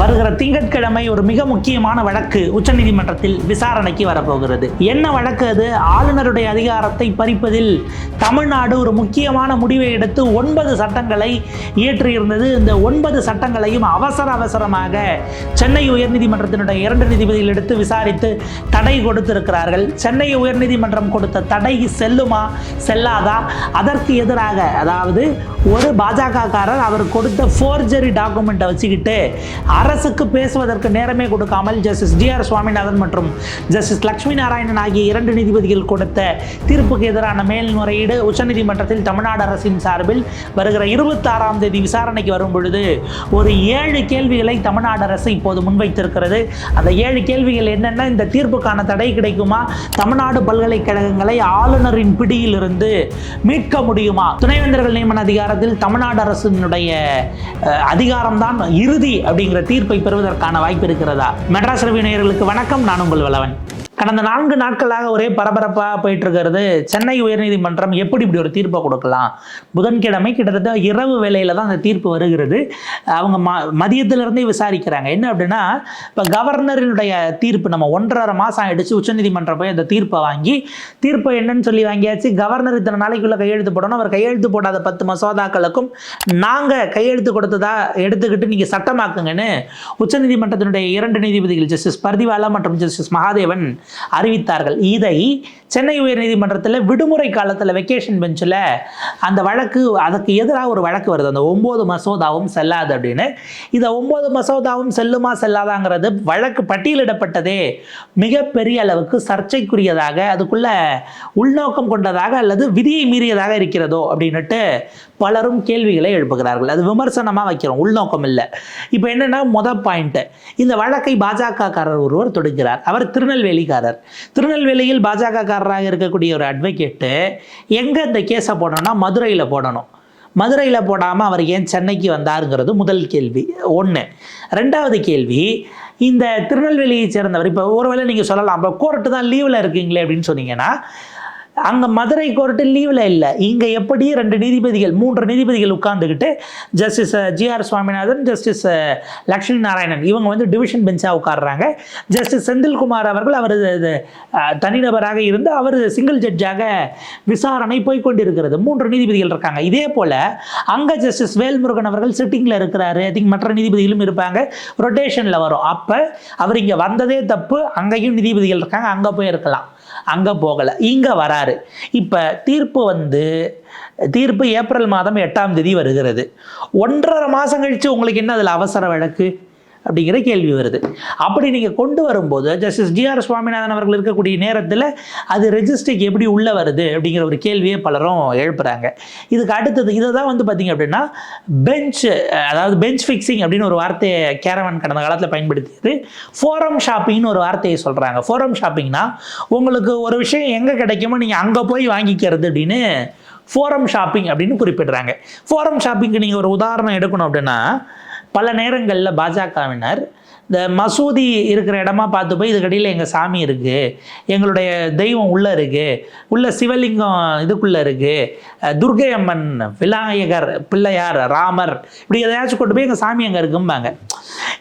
வருகிற திங்கட்கிழமை ஒரு மிக முக்கியமான வழக்கு உச்சநீதிமன்றத்தில் விசாரணைக்கு வரப்போகிறது. என்ன வழக்கு அது? ஆளுநருடைய அதிகாரத்தை பறிப்பதில் தமிழ்நாடு ஒரு முக்கியமான முடிவை எடுத்து ஒன்பது சட்டங்களை இயற்றியிருந்தது. இந்த ஒன்பது சட்டங்களையும் அவசர அவசரமாக சென்னை உயர்நீதிமன்றத்தினுடைய இரண்டு நீதிபதிகள் எடுத்து விசாரித்து தடை கொடுத்திருக்கிறார்கள். சென்னை உயர்நீதிமன்றம் கொடுத்த தடை செல்லுமா? செல்லாதா? அதற்கு எதிராக அதாவது ஒரு பாஜகக்காரர் அவர் கொடுத்த ஃபோர்ஜரி டாக்குமெண்ட்டை வச்சுக்கிட்டு அரசுக்கு பேசுவதற்கு நேரமே கொடுக்காமல் ஜஸ்டிஸ் ஜிஆர் சுவாமிநாதன் மற்றும் ஜஸ்டிஸ் லக்ஷ்மி நாராயணன் ஆகிய இரண்டு நீதிபதிகள் கொடுத்த தீர்ப்புக்கு எதிரான மேல்முறையீடு உச்சநீதிமன்றத்தில் தமிழ்நாடு அரசின் சார்பில் வருகிற இருபத்தாறாம் தேதி விசாரணைக்கு வரும் பொழுது ஒரு ஏழு கேள்விகளை தமிழ்நாடு அரசு இப்போது முன்வைத்திருக்கிறது. அந்த ஏழு கேள்விகள் என்னென்ன இந்த தீர்ப்புக்கான தடை கிடைக்குமா? தமிழ்நாடு பல்கலைக்கழகங்களை ஆளுநரின் பிடியிலிருந்து மீட்க முடியுமா? துணைவேந்தர்கள் நியமன அதிகாரத்தில் தமிழ்நாடு அரசினுடைய அதிகாரம்தான் இறுதி அப்படிங்கிற தீர்ப்பு பெறுவதற்கான வாய்ப்பு இருக்கிறதா? மெட்ராஸ் ரவி நேயர்களுக்கு வணக்கம். நான் உங்கள் வளவன் கடந்த நான்கு நாட்களாக ஒரே பரபரப்பாக போயிட்டு இருக்கிறது சென்னை உயர்நீதிமன்றம் எப்படி இப்படி ஒரு தீர்ப்பை கொடுக்கலாம்? புதன்கிழமை கிட்டத்தட்ட இரவு வேலையில் தான் அந்த தீர்ப்பு வருகிறது. அவங்க ம மதியத்திலிருந்தே விசாரிக்கிறாங்க. என்ன அப்படின்னா இப்போ கவர்னரினுடைய தீர்ப்பு நம்ம ஒன்றரை மாதம் ஆயிடுச்சு. உச்சநீதிமன்றம் போய் அந்த தீர்ப்பை வாங்கி தீர்ப்பை என்னன்னு சொல்லி வாங்கியாச்சு. கவர்னர் இத்தனை நாளைக்குள்ளே கையெழுத்து போடணும். அவர் கையெழுத்து போடாத பத்து மசோதாக்களுக்கும் நாங்கள் கையெழுத்து கொடுத்ததா எடுத்துக்கிட்டு நீங்கள் சட்டமாக்குங்கன்னு உச்சநீதிமன்றத்தினுடைய இரண்டு நீதிபதிகள் ஜஸ்டிஸ் பர்திவாலா மற்றும் ஜஸ்டிஸ் மகாதேவன் அறிவித்தார்கள். இதை சென்னை உயர்நீதிமன்றத்தில் விடுமுறை காலத்தில் வெக்கேஷன் பெஞ்சில் அந்த வழக்கு அதுக்கு எதிராக ஒரு வழக்கு வருது. அந்த ஒம்பது மசோதாவும் செல்லாது அப்படின்னு. இதை ஒம்பது மசோதாவும் செல்லுமா செல்லாதாங்கிறது வழக்கு பட்டியலிடப்பட்டதே மிகப்பெரிய அளவுக்கு சர்ச்சைக்குரியதாக அதுக்குள்ள உள்நோக்கம் கொண்டதாக அல்லது விதியை மீறியதாக இருக்கிறதோ அப்படின்னுட்டு பலரும் கேள்விகளை எழுப்புகிறார்கள். அது விமர்சனமாக வைக்கிறோம். உள்நோக்கம் இல்லை. இப்போ என்னென்னா முத பாயிண்ட்டு இந்த வழக்கை பாஜகக்காரர் ஒருவர் தொடுக்கிறார். அவர் திருநெல்வேலிக்காரர். திருநெல்வேலியில் பாஜகக்காரராக இருக்கக்கூடிய ஒரு அட்வொகேட்டு எங்கே இந்த கேஸை போடணும்னா மதுரையில் போடணும். மதுரையில் போடாமல் அவர் ஏன் சென்னைக்கு வந்தாருங்கிறது முதல் கேள்வி ஒன்று ரெண்டாவது கேள்வி இந்த திருநெல்வேலியை சேர்ந்தவர் இப்போ ஒருவேளை நீங்கள் சொல்லலாம் இப்போ கோர்ட்டு தான் லீவில் இருக்கீங்களே அப்படின்னு சொன்னீங்கன்னா அங்கே மதுரை கோர்ட்டு லீவில் இல்லை. இங்கே எப்படி ரெண்டு நீதிபதிகள் மூன்று நீதிபதிகள் உட்காந்துக்கிட்டு justice GR Swaminathan justice Lakshmi Narayanan இவங்க வந்து டிவிஷன் பெஞ்சாக உட்கார்றாங்க. ஜஸ்டிஸ் செந்தில்குமார் அவர்கள் அவர் இது, தனிநபராக இருந்து அவர் சிங்கிள் ஜட்ஜாக விசாரணை போய்கொண்டிருக்கிறது மூன்று நீதிபதிகள் இருக்காங்க. இதே போல் அங்கே ஜஸ்டிஸ் வேல்முருகன் அவர்கள் சிட்டிங்கில் இருக்கிறாரு. ஐ திங்க் மற்ற நீதிபதிகளும் இருப்பாங்க. ரொட்டேஷனில் வரும். அப்போ அவர் இங்கே வந்ததே தப்பு. அங்கேயும் நீதிபதிகள் இருக்காங்க. அங்கே போய் இருக்கலாம். அங்கே போகலை. இங்கே வராரு. இப்போ தீர்ப்பு வந்து தீர்ப்பு ஏப்ரல் மாதம் எட்டாம் தேதி வருகிறது. ஒன்றரை மாதம் கழித்து உங்களுக்கு என்ன அதில் அவசர வழக்கு? அப்படிங்கிற கேள்வி வருது. அப்படி நீங்கள் கொண்டு வரும்போது ஜஸ்டிஸ் ஜிஆர் சுவாமிநாதன் அவர்கள் இருக்கக்கூடிய நேரத்தில் அது ரெஜிஸ்ட்ரிக்கு எப்படி உள்ளே வருது அப்படிங்கிற ஒரு கேள்வியை பலரும் எழுப்புறாங்க. இதுக்கு அடுத்தது இதை தான் வந்து பார்த்திங்க அப்படின்னா பெஞ்ச் அதாவது பெஞ்ச் ஃபிக்ஸிங் அப்படின்னு ஒரு வார்த்தையை கேரவன் கடந்த காலத்தில் பயன்படுத்தியது ஃபோரம் ஷாப்பிங்னு ஒரு வார்த்தையை சொல்கிறாங்க ஃபோரம் ஷாப்பிங்னா உங்களுக்கு ஒரு விஷயம் எங்கே கிடைக்குமோ நீங்கள் அங்கே போய் வாங்கிக்கிறது அப்படின்னு ஃபோரம் ஷாப்பிங் அப்படின்னு குறிப்பிடுறாங்க. ஃபோரம் ஷாப்பிங்க்கு நீங்கள் ஒரு உதாரணம் எடுக்கணும் அப்படின்னா பல நேரங்களில் பாஜகவினர் இந்த மசூதி இருக்கிற இடமா பார்த்து போய் இதுக்கடியில் எங்கள் சாமி இருக்குது எங்களுடைய தெய்வம் உள்ளே இருக்குது உள்ள சிவலிங்கம் இதுக்குள்ளே இருக்குது துர்கை அம்மன் விநாயகர் பிள்ளையார் ராமர் இப்படி எதையாச்சும் கொண்டு போய் எங்கள் சாமி அங்கே இருக்கும்பாங்க.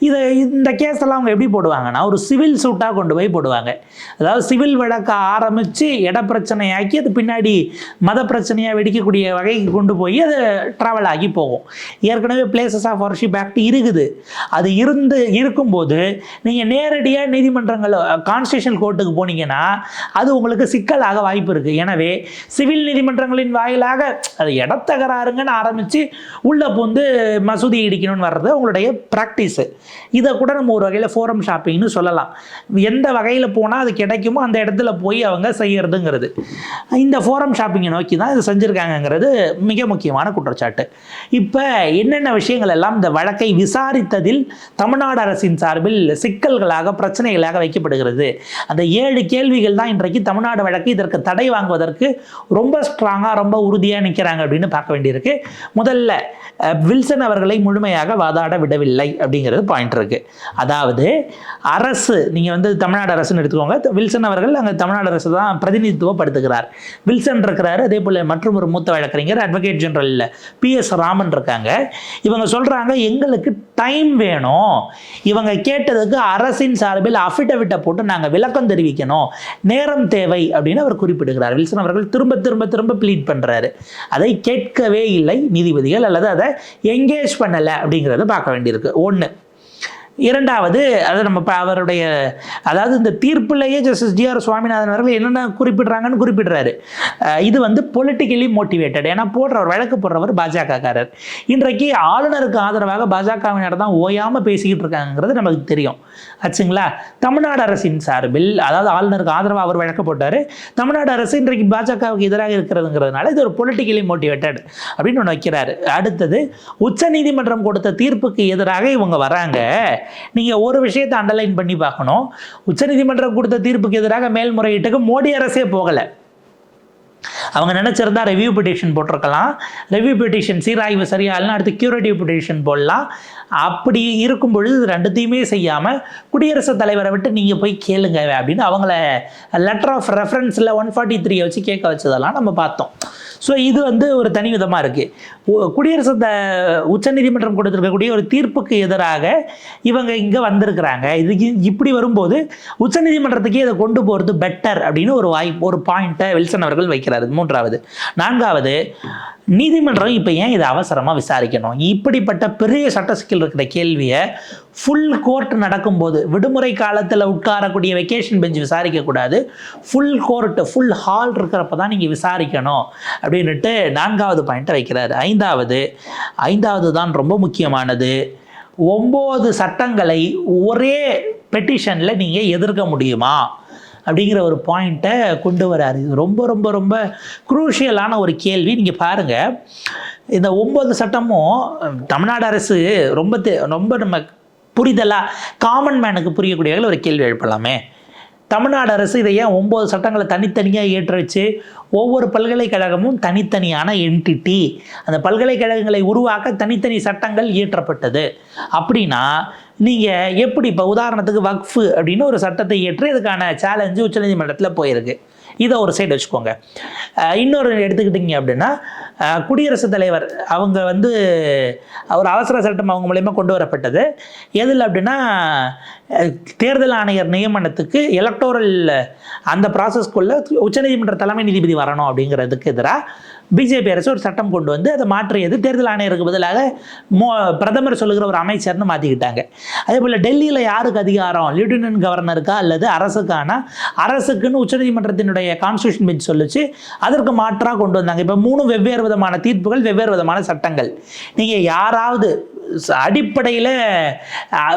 இதை இந்த கேஸ் எல்லாம் அவங்க எப்படி போடுவாங்கன்னா ஒரு சிவில் சூட்டாக கொண்டு போய் போடுவாங்க. அதாவது சிவில் வழக்கை ஆரம்பித்து இட பிரச்சனையாக்கி அது பின்னாடி மத பிரச்சனையாக வெடிக்கக்கூடிய வகைக்கு கொண்டு போய் அது ட்ராவல் ஆகி போகும். ஏற்கனவே பிளேசஸ் ஆஃப் ஒர்ஷிப் ஆக்ட் இருக்குது. அது இருந்து இருக்கும்போது நீங்கள் நேரடியாக நீதிமன்றங்கள் கான்ஸ்டியூஷன் கோர்ட்டுக்கு போனீங்கன்னா அது உங்களுக்கு சிக்கலாக வாய்ப்பு இருக்குது எனவே சிவில் நீதிமன்றங்களின் வாயிலாக அது இடத்தகராறுங்கன்னு ஆரம்பித்து உள்ளே பூந்து மசூதி இடிக்கணும்னு வர்றது உங்களுடைய ப்ராக்டிஸு இதை கூட நம்ம ஒரு வகையில் ஃபோரம் ஷாப்பிங்னு சொல்லலாம். எந்த வகையில் போனால் அது கிடைக்குமோ அந்த இடத்துல போய் அவங்க செய்கிறதுங்கிறது இந்த ஃபோரம் ஷாப்பிங்கை நோக்கி தான் இது செஞ்சுருக்காங்கங்கிறது மிக முக்கியமான குற்றச்சாட்டு. இப்போ என்னென்ன விஷயங்கள் எல்லாம் இந்த வழக்கை விசாரித்ததில் தமிழ்நாடு அரசின் சார்பில் சிக்கல்களாக பிரச்சனைகளாக வைக்கப்படுகிறது. அந்த ஏழு கேள்விகள் தான் இன்றைக்கு தமிழ்நாடு வழக்கு இதற்கு தடை வாங்குவதற்கு ரொம்ப ஸ்ட்ராங்காக ரொம்ப உறுதியாக நிற்கிறாங்க அப்படின்னு பார்க்க வேண்டியிருக்கு. முதல்ல வில்சன் அவர்களை முழுமையாக வாதாட விடவில்லை அப்படிங்கிறது பாயிண்ட் இருக்குது அதாவது அரசு நீங்கள் வந்து தமிழ்நாடு அரசுன்னு எடுத்துக்கோங்க. வில்சன் அவர்கள் அங்கே தமிழ்நாடு அரசு தான் பிரதிநிதித்துவப்படுத்துகிறார். வில்சன் இருக்கிறாரு அதே போல் மற்றும் ஒரு மூத்த வழக்கறிஞர் அட்வொகேட் ஜெனரலில் பி எஸ் ராமன் இருக்காங்க. இவங்க சொல்கிறாங்க எங்களுக்கு டைம் வேணும். இவங்க கேட்டதுக்கு அரசின் சார்பில் அஃபிடவிட்டை போட்டு நாங்கள் விளக்கம் தெரிவிக்கணும். நேரம் தேவை அப்படின்னு அவர் குறிப்பிடுகிறார். வில்சன் அவர்கள் திரும்ப திரும்ப திரும்ப ப்ளீட் பண்ணுறாரு அதை கேட்கவே இல்லை நீதிபதிகள் அல்லது அதை எங்கேஜ் பண்ணலை அப்படிங்கிறத பார்க்க வேண்டியிருக்கு. ஒன்று இரண்டாவது அதை நம்ம இப்போ அவருடைய அதாவது இந்த தீர்ப்பிலேயே ஜஸ்டிஸ் ஜிஆர் சுவாமிநாதன் அவர்கள் என்னென்ன குறிப்பிடுறாங்கன்னு குறிப்பிடுறாரு. இது வந்து பொலிட்டிக்கலி மோட்டிவேட்டட் ஏன்னா போடுறவர் வழக்கு போடுறவர் பாஜகக்காரர். இன்றைக்கு ஆளுநருக்கு ஆதரவாக பாஜகவினர் தான் ஓயாமல் பேசிக்கிட்டு இருக்காங்கிறது நமக்கு தெரியும். ஆச்சுங்களா? தமிழ்நாடு அரசின் சார்பில் அதாவது ஆளுநருக்கு ஆதரவாக அவர் வழக்கு போட்டார். தமிழ்நாடு அரசு இன்றைக்கு பாஜகவுக்கு எதிராக இருக்கிறதுங்கிறதுனால இது ஒரு பொலிட்டிக்கலி மோட்டிவேட்டட் அப்படின்னு ஒன்று வைக்கிறாரு. அடுத்தது உச்சநீதிமன்றம் கொடுத்த தீர்ப்புக்கு எதிராக இவங்க வராங்க. நீங்கள் ஒரு விஷயத்தை அண்டர்லைன் பண்ணி பார்க்கணும். உச்சநீதிமன்றம் கொடுத்த தீர்ப்புக்கு எதிராக மேல்முறையீட்டுக்கு மோடி அரசே போகலை. அவங்க நினச்சிருந்தா ரிவ்யூ பெட்டிஷன் போட்டிருக்கலாம். ரிவ்யூ பெட்டிஷன் சீராய்வு சரியா இல்லைன்னா அடுத்து கியூரேட்டிவ் பெட்டிஷன் போடலாம். அப்படி இருக்கும் பொழுது ரெண்டுத்தையுமே செய்யாமல் குடியரசுத் தலைவரை விட்டு நீங்கள் போய் கேளுங்க அப்படின்னு அவங்கள லெட்டர் ஆஃப் ரெஃபரன்ஸில் ஒன் ஃபார்ட்டி த்ரீ வச்சு கேட்க வச்சதெல்லாம் நம்ம பார்த்தோம். ஸோ இது வந்து ஒரு தனி விதமாக இருக்குது குடியரசு த உச்சநீதிமன்றம் கொடுத்துருக்கக்கூடிய ஒரு தீர்ப்புக்கு எதிராக இவங்க இங்கே வந்திருக்கிறாங்க. இதுக்கு இப்படி வரும்போது உச்சநீதிமன்றத்துக்கே இதை கொண்டு போகிறது பெட்டர் அப்படின்னு ஒரு வாய்ப்பு ஒரு பாயிண்ட்டை வில்சன் அவர்கள் வைக்கிறாரு. மூன்றாவது. நான்காவது நீதிமன்றம் இப்போ ஏன் இதை அவசரமாக விசாரிக்கணும்? இப்படிப்பட்ட பெரிய சட்ட சிக்கல் இருக்கிற கேள்வியை ஃபுல் கோர்ட் நடக்கும்போது விடுமுறை காலத்தில் உட்காரக்கூடிய வெக்கேஷன் பெஞ்ச் விசாரிக்கக்கூடாது ஃபுல் கோர்ட்டு ஃபுல் ஹால் இருக்கிறப்ப தான் நீங்கள் விசாரிக்கணும் அப்படின்னுட்டு நான்காவது பாயிண்ட்டை வைக்கிறாரு. ஐந்தாவது ஐந்தாவது தான் ரொம்ப முக்கியமானது. ஒம்பது சட்டங்களை ஒரே பெட்டிஷனில் நீங்கள் எதிர்க்க முடியுமா? அப்படிங்கிற ஒரு பாயிண்ட்டை கொண்டு வராரு. இது ரொம்ப ரொம்ப ரொம்ப குரூஷியலான ஒரு கேள்வி. நீங்கள் பாருங்கள் இந்த ஒம்பது சட்டமும் தமிழ்நாடு அரசு ரொம்ப ரொம்ப நம்ம புரிதலாக காமன் மேனுக்கு புரியக்கூடிய வகையில் ஒரு கேள்வி எழுப்பலாமே. தமிழ்நாடு அரசு இதை ஏன் ஒம்பது சட்டங்களை தனித்தனியாக ஏற்ற வச்சு ஒவ்வொரு பல்கலைக்கழகமும் தனித்தனியான என்டிட்டி அந்த பல்கலைக்கழகங்களை உருவாக்க தனித்தனி சட்டங்கள் இயற்றப்பட்டது. அப்படின்னா நீங்கள் எப்படி இப்போ உதாரணத்துக்கு வக்ஃபு அப்படின்னு ஒரு சட்டத்தை ஏற்று இதுக்கான சேலஞ்சு உச்சநீதிமன்றத்தில் போயிருக்கு. இதை ஒரு சைடு வச்சுக்கோங்க. இன்னொரு எடுத்துக்கிட்டிங்க அப்படின்னா குடியரசுத் தலைவர் அவங்க வந்து ஒரு அவசர சட்டம் அவங்க மூலயமா கொண்டு வரப்பட்டது. எதில் அப்படின்னா தேர்தல் ஆணையர் நியமனத்துக்கு எலக்டோரல் அந்த ப்ராசஸ்க்குள்ளே உச்சநீதிமன்ற தலைமை நீதிபதி வரணும் அப்படிங்கிறதுக்கு எதிராக பிஜேபி அரசு ஒரு சட்டம் கொண்டு வந்து அதை மாற்றியது. தேர்தல் ஆணையருக்கு பதிலாக மோ பிரதமர் சொல்லுகிற ஒரு அமைச்சர்னு மாற்றிக்கிட்டாங்க அதே போல் டெல்லியில் யாருக்கு அதிகாரம்? லெப்டினன்ட் கவர்னருக்கா அல்லது அரசுக்கான? அரசுக்குன்னு உச்சநீதிமன்றத்தினுடைய கான்ஸ்டியூஷன் பெஞ்ச் சொல்லிச்சு. அதற்கு மாற்றாக கொண்டு வந்தாங்க. இப்போ மூணு வெவ்வேறு விதமான தீர்ப்புகள் வெவ்வேறு விதமான சட்டங்கள். நீங்கள் யாராவது அடிப்படையில்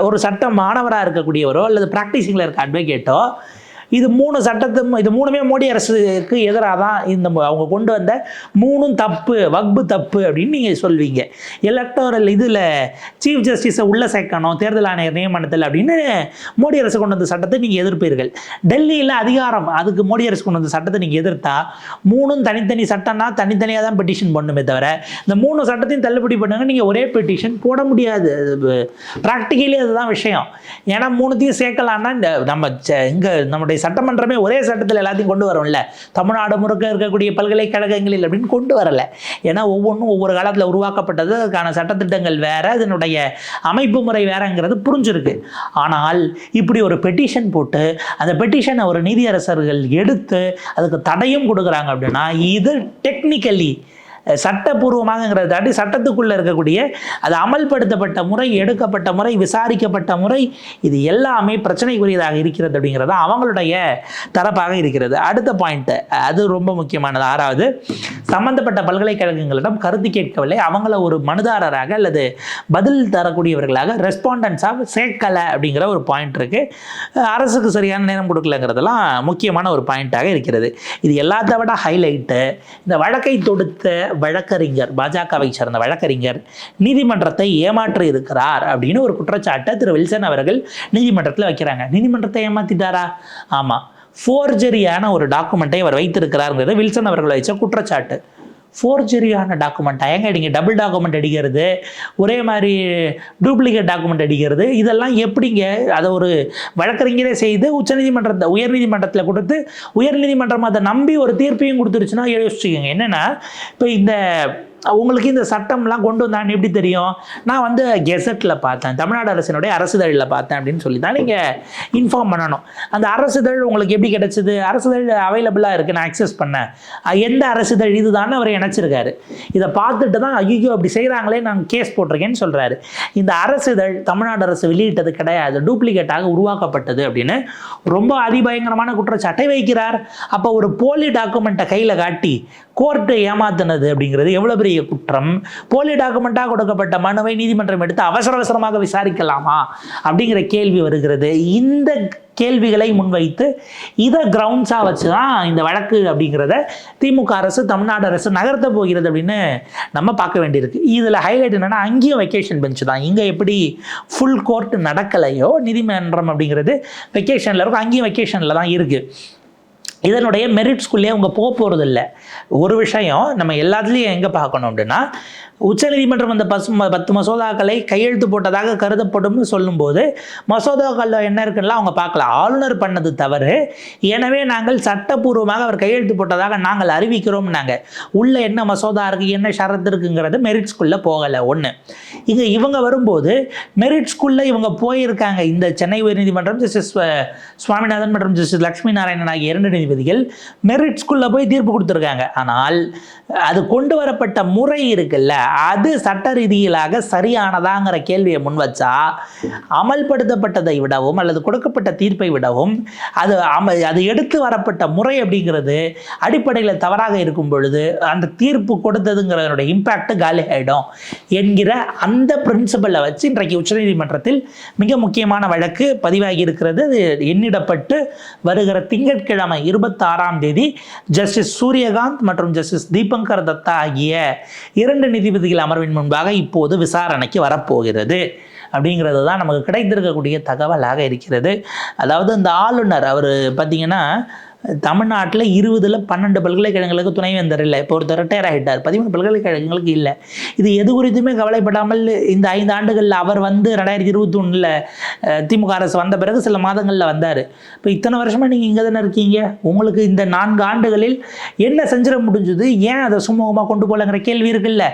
ஒரு சட்டம் மாணவராக இருக்கக்கூடியவரோ அல்லது ப்ராக்டிசிங்கில் இருக்க அட்வொகேட்டோ இது மூணு சட்டத்தும் இது மூணுமே மோடி அரசுக்கு எதிராக தான் இந்த அவங்க கொண்டு வந்த மூணும் தப்பு வக்பு தப்பு அப்படின்னு நீங்கள் சொல்வீங்க. எலக்டோரல் இதில் சீஃப் ஜஸ்டிஸை உள்ளே சேர்க்கணும் தேர்தல் ஆணையர் நியமனத்தில் அப்படின்னு மோடி அரசு கொண்டு வந்த சட்டத்தை நீங்கள் எதிர்ப்பீர்கள். டெல்லியில் அதிகாரம் அதுக்கு மோடி அரசு கொண்டு வந்த சட்டத்தை நீங்கள் எதிர்த்தா மூணும் தனித்தனி சட்டம்னா தனித்தனியாக தான் பெட்டிஷன் பண்ணுமே தவிர இந்த மூணு சட்டத்தையும் தள்ளுபடி பண்ணுங்க நீங்கள் ஒரே பெட்டிஷன் போட முடியாது. ப்ராக்டிக்கலி அதுதான் விஷயம். ஏன்னா மூணுத்தையும் சேர்க்கலான்னா இந்த நம்ம ச- நம்முடைய சட்டமன்றமே ஒரே சட்டத்தில் எல்லாத்தையும் கொண்டு வரும்ல. தமிழ்நாடு முழுக்க இருக்கக்கூடிய பல்கலைக்கழகங்களில் அப்படின்னு கொண்டு வரலை. ஏன்னா ஒவ்வொன்றும் ஒவ்வொரு காலத்தில் உருவாக்கப்பட்டது. அதுக்கான சட்டத்திட்டங்கள் வேறு அதனுடைய அமைப்பு முறை வேறங்கிறது புரிஞ்சிருக்கு. ஆனால் இப்படி ஒரு பெட்டிஷன் போட்டு அந்த பெட்டிஷனை ஒரு நீதியரசர்கள் எடுத்து அதுக்கு தடையும் கொடுக்குறாங்க அப்படின்னா இது டெக்னிக்கலி சட்டப்பூர்வமாகங்கிறத தாண்டி சட்டத்துக்குள்ளே இருக்கக்கூடிய அது அமல்படுத்தப்பட்ட முறை எடுக்கப்பட்ட முறை விசாரிக்கப்பட்ட முறை இது எல்லாமே பிரச்சனைக்குரியதாக இருக்கிறது அப்படிங்கிறது அவங்களுடைய தரப்பாக இருக்கிறது. அடுத்த பாயிண்ட்டு அது ரொம்ப முக்கியமானது. ஆறாவது சம்பந்தப்பட்ட பல்கலைக்கழகங்களிடம் கருத்து கேட்கவில்லை. அவங்கள ஒரு மனுதாரராக அல்லது பதில் தரக்கூடியவர்களாக ரெஸ்பாண்டன்ஸாக சேர்க்கலை அப்படிங்கிற ஒரு பாயிண்ட் இருக்குது அரசுக்கு சரியான நேரம் கொடுக்கலங்கிறதெல்லாம் முக்கியமான ஒரு பாயிண்ட்டாக இருக்கிறது. இது எல்லாத்த விட ஹைலைட்டு இந்த வழக்கை தொடுத்த வழக்கறிஞர் பாஜகவை சேர்ந்த வழக்கறிஞர் நீதிமன்றத்தை ஏமாற்றி இருக்கிறார் அப்படின்னு ஒரு குற்றச்சாட்டை திரு வில்சன் அவர்கள் நீதிமன்றத்தில் வைக்கிறாங்க. நீதிமன்றத்தை ஏமாற்றிட்டாரா ஆமாம் ஃபோர்ஜரியான ஒரு டாக்குமெண்ட்டை அவர் வைத்திருக்கிறாருங்கிறது வில்சன் அவர்கள் வச்ச குற்றச்சாட்டு. ஃபோர்ஜரியான டாக்குமெண்ட் ஏங்க அடிங்க டபுள் டாக்குமெண்ட் அடிக்கிறது ஒரே மாதிரி டூப்ளிகேட் டாக்குமெண்ட் அடிக்கிறது இதெல்லாம் எப்படிங்க? அதை ஒரு வழக்கறிஞரே செய்து உச்சநீதிமன்றத்தை உயர்நீதிமன்றத்தில் கொடுத்து உயர்நீதிமன்றம் அதை நம்பி ஒரு தீர்ப்பையும் கொடுத்துருச்சுன்னா யோசிச்சுக்கோங்க. என்னென்னா இப்போ இந்த உங்களுக்கு இந்த சட்டம்லாம் கொண்டு வந்தான்னு எப்படி தெரியும்? நான் வந்து கெசட்டில் பார்த்தேன். தமிழ்நாடு அரசினுடைய அரசுதழில் பார்த்தேன் அப்படின்னு சொல்லி தான் நீங்கள் இன்ஃபார்ம் பண்ணணும். அந்த அரசுதழ் உங்களுக்கு எப்படி கிடச்சிது? அரசுதழ் அவைலபிளாக இருக்குது நான் அக்சஸ் பண்ணேன். எந்த அரசுதழ் இதுதான்னு அவர் இணைச்சிருக்காரு. இதை பார்த்துட்டு தான் ஐயோ அப்படி செய்கிறாங்களே நான் கேஸ் போட்டிருக்கேன்னு சொல்கிறாரு இந்த அரசுதழ் தமிழ்நாடு அரசு வெளியிட்டது கிடையாது. டூப்ளிகேட்டாக உருவாக்கப்பட்டது அப்படின்னு ரொம்ப அதிபயங்கரமான குற்றச்சாட்டை வைக்கிறார். அப்போ ஒரு போலி டாக்குமெண்ட்டை கையில் காட்டி கோர்ட்டை ஏமாத்தினது அப்படிங்கிறது எவ்வளோ பெரிய குற்றம்? போலி டாக்குமெண்ட்டாக கொடுக்கப்பட்ட மனுவை நீதிமன்றம் எடுத்து அவசர அவசரமாக விசாரிக்கலாமா? அப்படிங்கிற கேள்வி வருகிறது. இந்த கேள்விகளை முன்வைத்து இதை கிரவுண்ட்ஸாக வச்சு தான் இந்த வழக்கு அப்படிங்கிறத திமுக அரசு தமிழ்நாடு அரசு நகர்த்த போகிறது அப்படின்னு நம்ம பார்க்க வேண்டியிருக்கு. இதில் ஹைலைட் என்னென்னா அங்கேயும் வெக்கேஷன் பெஞ்ச் தான். இங்கே எப்படி ஃபுல் கோர்ட் நடக்கலையோ நீதிமன்றம் அப்படிங்கிறது வெக்கேஷனில் இருக்கும். அங்கேயும் வெக்கேஷனில் தான் இருக்குது இதனுடைய மெரிட் அவங்க போக போகிறது இல்லை ஒரு விஷயம் நம்ம எல்லாத்துலேயும் எங்கே பார்க்கணும் அப்படின்னா உச்சநீதிமன்றம் அந்த பசு ம- பத்து மசோதாக்களை கையெழுத்து போட்டதாக கருதப்படும்னு சொல்லும்போது மசோதாக்களில் என்ன இருக்குன்னா அவங்க பார்க்கல. ஆளுநர் பண்ணது தவறு. எனவே நாங்கள் சட்டப்பூர்வமாக அவர் கையெழுத்து போட்டதாக நாங்கள் அறிவிக்கிறோம் நாங்கள் உள்ளே என்ன மசோதா இருக்குது என்ன ஷரத்து இருக்குங்கிறது மெரிட் போகலை. ஒன்று இங்கே இவங்க வரும்போது மெரிட் ஸ்கூலில் இவங்க போயிருக்காங்க. இந்த சென்னை உயர்நீதிமன்றம் ஜஸ்டிஸ் சுவாமிநாதன் மற்றும் ஜஸ்டிஸ் லக்ஷ்மி நாராயணன் ஆகிய இரண்டு நீதிபதிகள் மெரிட் ஸ்கூலில் போய் தீர்ப்பு கொடுத்துருக்காங்க. ஆனால் அது கொண்டு வரப்பட்ட முறை இருக்குல்ல அது சட்ட ரீதியிலாக சரியானதாங்கிற கேள்வியை முன் வச்சா அமல்படுத்தப்பட்டதை விடவும் அல்லது கொடுக்கப்பட்ட தீர்ப்பை விடவும் அது அம அது எடுத்து வரப்பட்ட முறை அப்படிங்கிறது அடிப்படையில் தவறாக இருக்கும் பொழுது அந்த தீர்ப்பு கொடுத்ததுங்கிறதனுடைய இம்பேக்ட் காலி ஆகிடும் என்கிற அந்த பிரின்சிபலை வச்சு இன்றைக்கு உச்சநீதிமன்றத்தில் மிக முக்கியமான வழக்கு பதிவாகி இருக்கிறது. அது எண்ணிடப்பட்டு வருகிற திங்கட்கிழமை இருபத்தாறாம் தேதி ஜஸ்டிஸ் சூரியகாந்த் மற்றும் ஜஸ்டிஸ் தீபங்கர் தத்தா ஆகிய இரண்டு நீதிபதிகள் அமர்வின் முன்பாக இப்போது விசாரணைக்கு வரப்போகிறது. அப்படிங்கிறது தான் நமக்கு கிடைத்திருக்கக்கூடிய தகவலாக இருக்கிறது. அதாவது இந்த ஆளுநர் அவர் பார்த்தீங்கன்னா தமிழ்நாட்டில் இருபதில் பன்னெண்டு பல்கலைக்கழகங்களுக்கு துணைவேந்தர் இல்லை. இப்போ ஒருத்தர் ரிட்டையர் ஆகிட்டார் பதிமூணு பல்கலைக்கழகங்களுக்கு இல்லை. இது எது குறித்துமே கவலைப்படாமல் இந்த ஐந்து ஆண்டுகளில் அவர் வந்து ரெண்டாயிரத்தி இருபத்தி ஒன்றில் திமுக அரசு வந்த பிறகு சில மாதங்களில் வந்தார். இப்போ இத்தனை வருஷமாக நீங்கள் இங்கே தானே இருக்கீங்க? உங்களுக்கு இந்த நான்கு ஆண்டுகளில் என்ன செஞ்சிட முடிஞ்சது? ஏன் அதை சுமூகமாக கொண்டு போகலங்கிற கேள்வி இருக்குல்ல.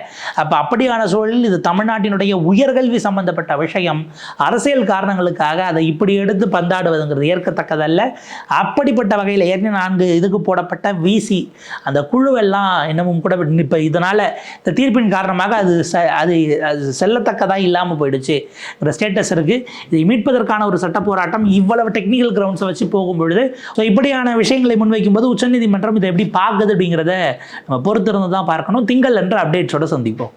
அப்போ அப்படியான சூழலில் இது தமிழ்நாட்டினுடைய உயர்கல்வி சம்பந்தப்பட்ட விஷயம். அரசியல் காரணங்களுக்காக அதை இப்படி எடுத்து பந்தாடுவதுங்கிறது ஏற்கத்தக்கதல்ல. அப்படிப்பட்ட வகையில் ஏற்கனவே நான்கு இதுக்கு போடப்பட்ட விசி அந்த குழுவெல்லாம் இன்னமும் கூட இப்போ இதனால் இந்த தீர்ப்பின் காரணமாக அது ச அது அது செல்லத்தக்கதாக இல்லாமல் போயிடுச்சு. ஒரு ஸ்டேட்டஸ் இருக்குது இதை மீட்பதற்கான ஒரு சட்ட போராட்டம் இவ்வளவு டெக்னிக்கல் கிரவுண்ட்ஸை வச்சு போகும் பொழுது ஸோ இப்படியான விஷயங்களை முன்வைக்கும்போது உச்சநீதிமன்றம் இதை எப்படி பார்க்குது அப்படிங்கிறத நம்ம பொறுத்திருந்து தான் பார்க்கணும். திங்கள் என்ற அப்டேட்ஸோடு சந்திப்போம்.